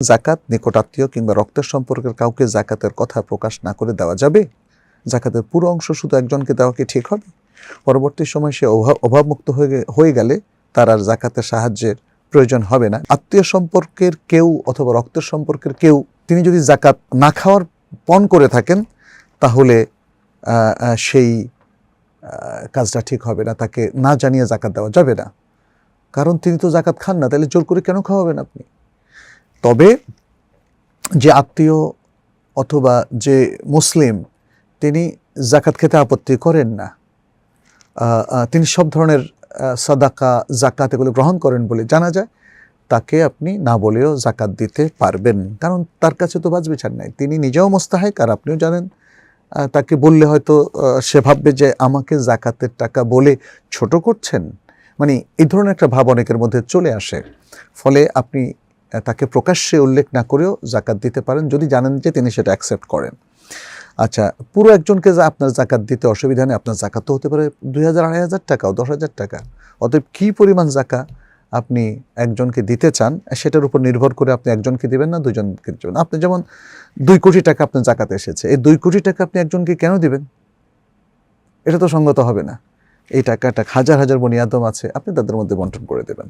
জাকাত, নিকটাত্মীয় কিংবা রক্তের সম্পর্কের কাউকে জাকাতের কথা প্রকাশ না করে দেওয়া যাবে? জাকাতের পুরো অংশ শুধু একজনকে দেওয়া কি ঠিক হবে? পরবর্তী সময় সে অভাব, অভাবমুক্ত হয়ে গেলে তার আর জাকাতের সাহায্যের প্রয়োজন হবে না। আত্মীয় সম্পর্কের কেউ অথবা রক্তের সম্পর্কের কেউ, তিনি যদি জাকাত না খাওয়ার পণ করে থাকেন, তাহলে সেই কাজটা ঠিক হবে না। তাকে না জানিয়ে জাকাত দেওয়া যাবে না। কারণ তিনি তো জাকাত খান না, তাহলে জোর করে কেন খাওয়াবেন আপনি? তবে যে আত্মীয় অথবা যে মুসলিম, তিনি জাকাত খেতে আপত্তি করেন না। তিনি সব ধরনের সাদাকা জাকাত এগুলো গ্রহণ করেন বলে জানা যায়। তাকে আপনি না বলেও জাকাত দিতে পারবেন। কারণ তার কাছে তো বাজ বিচার নাই। তিনি নিজেও মোস্তাহেক আর আপনিও জানেন তাকে বললে হয়তো সে ভাববে যে আমাকে জাকাতের টাকা বলে ছোট করছেন। মানে এই ধরনের একটা ভাব অনেকের মধ্যে চলে আসে। ফলে আপনি তাকে প্রকাশ্যে উল্লেখ না করেও জাকাত দিতে পারেন যদি জানেন যে তিনি সেটা অ্যাকসেপ্ট করেন। আচ্ছা পুরো একজনকে যা আপনার জাকাত দিতে অসুবিধা নেই, আপনার জাকাত তো হতে পারে দুই হাজার, আড়াই হাজার টাকাও দশ হাজার টাকা। অতএব কী পরিমাণ জাকা আপনি একজনকে দিতে চান, সেটার উপর নির্ভর করে আপনি একজনকে দিবেন না দুজনকে দিবেন আপনি যেমন দুই কোটি টাকা আপনার জাকাতে এসেছে, এই দুই কোটি টাকা আপনি একজনকে কেন দিবেন? এটা তো সঙ্গত হবে না। এই টাকাটা হাজার হাজার বনিয়াদম আছে, আপনি তাদের মধ্যে বন্টন করে দেবেন।